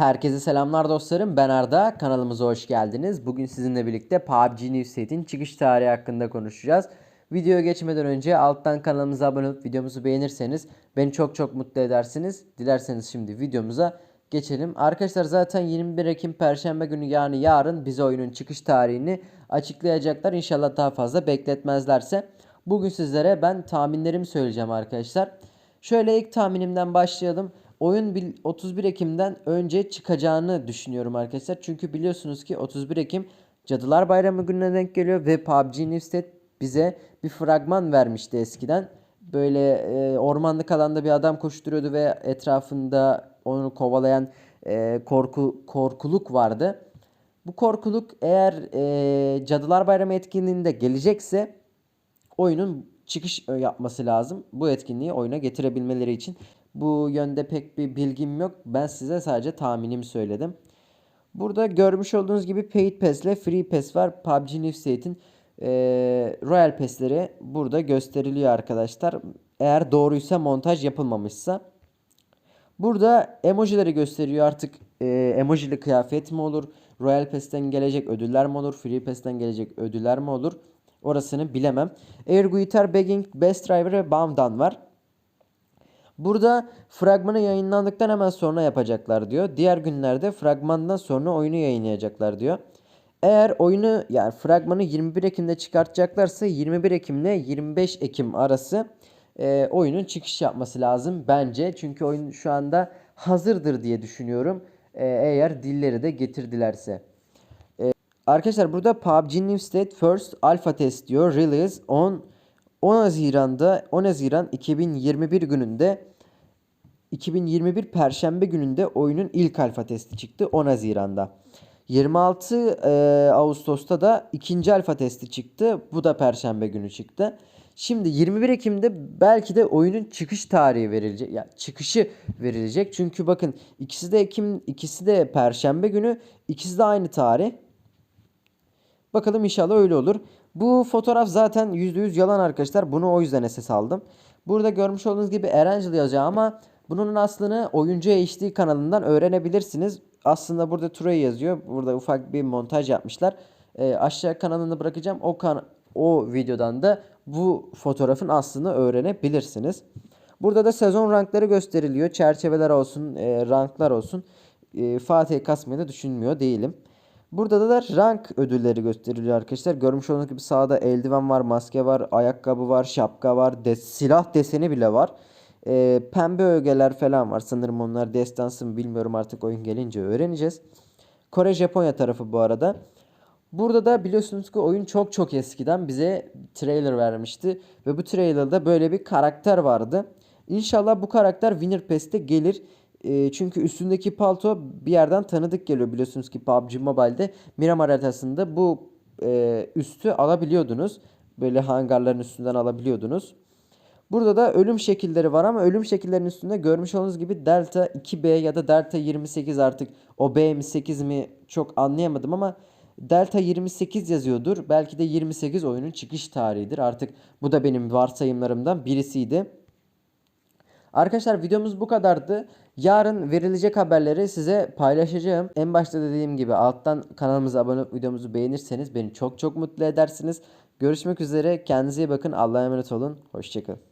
Herkese selamlar dostlarım. Ben Arda. Kanalımıza hoş geldiniz. Bugün sizinle birlikte PUBG New State'in çıkış tarihi hakkında konuşacağız. Videoya geçmeden önce alttan kanalımıza abone olup videomuzu beğenirseniz beni çok çok mutlu edersiniz. Dilerseniz şimdi videomuza geçelim. Arkadaşlar zaten 21 Ekim Perşembe günü yani yarın bize oyunun çıkış tarihini açıklayacaklar. İnşallah daha fazla bekletmezlerse. Bugün sizlere ben tahminlerimi söyleyeceğim arkadaşlar. Şöyle ilk tahminimden başlayalım. Oyun bil- 31 Ekim'den önce çıkacağını düşünüyorum arkadaşlar. Çünkü biliyorsunuz ki 31 Ekim Cadılar Bayramı gününe denk geliyor ve PUBG New State bize bir fragman vermişti eskiden. Böyle e, ormanlık alanda bir adam koşturuyordu ve etrafında onu kovalayan e, korku korkuluk vardı. Bu korkuluk eğer e, Cadılar Bayramı etkinliğinde gelecekse oyunun çıkış yapması lazım. Bu etkinliği oyuna getirebilmeleri için. Bu yönde pek bir bilgim yok. Ben size sadece tahminimi söyledim. Burada görmüş olduğunuz gibi Paid Pass ile Free Pass var. PUBG State'in eee Royal Pass'leri burada gösteriliyor arkadaşlar. Eğer doğruysa montaj yapılmamışsa. Burada emojileri gösteriyor artık e, emojili kıyafet mi olur? Royal Pass'ten gelecek ödüller mi olur? Free Pass'ten gelecek ödüller mi olur? Orasını bilemem. Air Guitar, Begging, Best Driver ve Bound'dan var. Burada fragmanı yayınlandıktan hemen sonra yapacaklar diyor. Diğer günlerde fragmandan sonra oyunu yayınlayacaklar diyor. Eğer oyunu yani fragmanı 21 Ekim'de çıkartacaklarsa 21 Ekim ile 25 Ekim arası e, oyunun çıkış yapması lazım bence. Çünkü oyun şu anda hazırdır diye düşünüyorum. E, eğer dilleri de getirdilerse. E, arkadaşlar burada PUBG New State First Alpha Test diyor. Release on 10 Haziran'da 10 Haziran 2021 gününde 2021 Perşembe gününde oyunun ilk alfa testi çıktı 10 Haziran'da. 26 e, Ağustos'ta da ikinci alfa testi çıktı. Bu da Perşembe günü çıktı. Şimdi 21 Ekim'de belki de oyunun çıkış tarihi verilecek. Ya çıkışı verilecek. Çünkü bakın ikisi de Ekim, ikisi de Perşembe günü, ikisi de aynı tarih. Bakalım inşallah öyle olur. Bu fotoğraf zaten %100 yalan arkadaşlar. Bunu o yüzden SS aldım. Burada görmüş olduğunuz gibi Erangel yazıyor ama bunun aslını Oyuncu HD kanalından öğrenebilirsiniz. Aslında burada Turay yazıyor. Burada ufak bir montaj yapmışlar. Ee, aşağı kanalını bırakacağım. O kan o videodan da bu fotoğrafın aslını öğrenebilirsiniz. Burada da sezon rankları gösteriliyor. Çerçeveler olsun, e, ranklar olsun. E, Fatih kasmayı da düşünmüyor değilim. Burada da rank ödülleri gösteriliyor arkadaşlar. Görmüş olduğunuz gibi sağda eldiven var, maske var, ayakkabı var, şapka var, de silah deseni bile var. Ee, pembe ögeler falan var. Sanırım onlar destansı mı bilmiyorum artık oyun gelince öğreneceğiz. Kore Japonya tarafı bu arada. Burada da biliyorsunuz ki oyun çok çok eskiden bize trailer vermişti. Ve bu trailerda böyle bir karakter vardı. İnşallah bu karakter Winner Pass'te gelir. E, çünkü üstündeki palto bir yerden tanıdık geliyor. Biliyorsunuz ki PUBG Mobile'de Miramar haritasında bu e, üstü alabiliyordunuz. Böyle hangarların üstünden alabiliyordunuz. Burada da ölüm şekilleri var ama ölüm şekillerinin üstünde görmüş olduğunuz gibi Delta 2B ya da Delta 28 artık o B mi 8 mi çok anlayamadım ama Delta 28 yazıyordur. Belki de 28 oyunun çıkış tarihidir. Artık bu da benim varsayımlarımdan birisiydi. Arkadaşlar videomuz bu kadardı. Yarın verilecek haberleri size paylaşacağım. En başta dediğim gibi alttan kanalımıza abone olup videomuzu beğenirseniz beni çok çok mutlu edersiniz. Görüşmek üzere. Kendinize iyi bakın. Allah'a emanet olun. Hoşçakalın.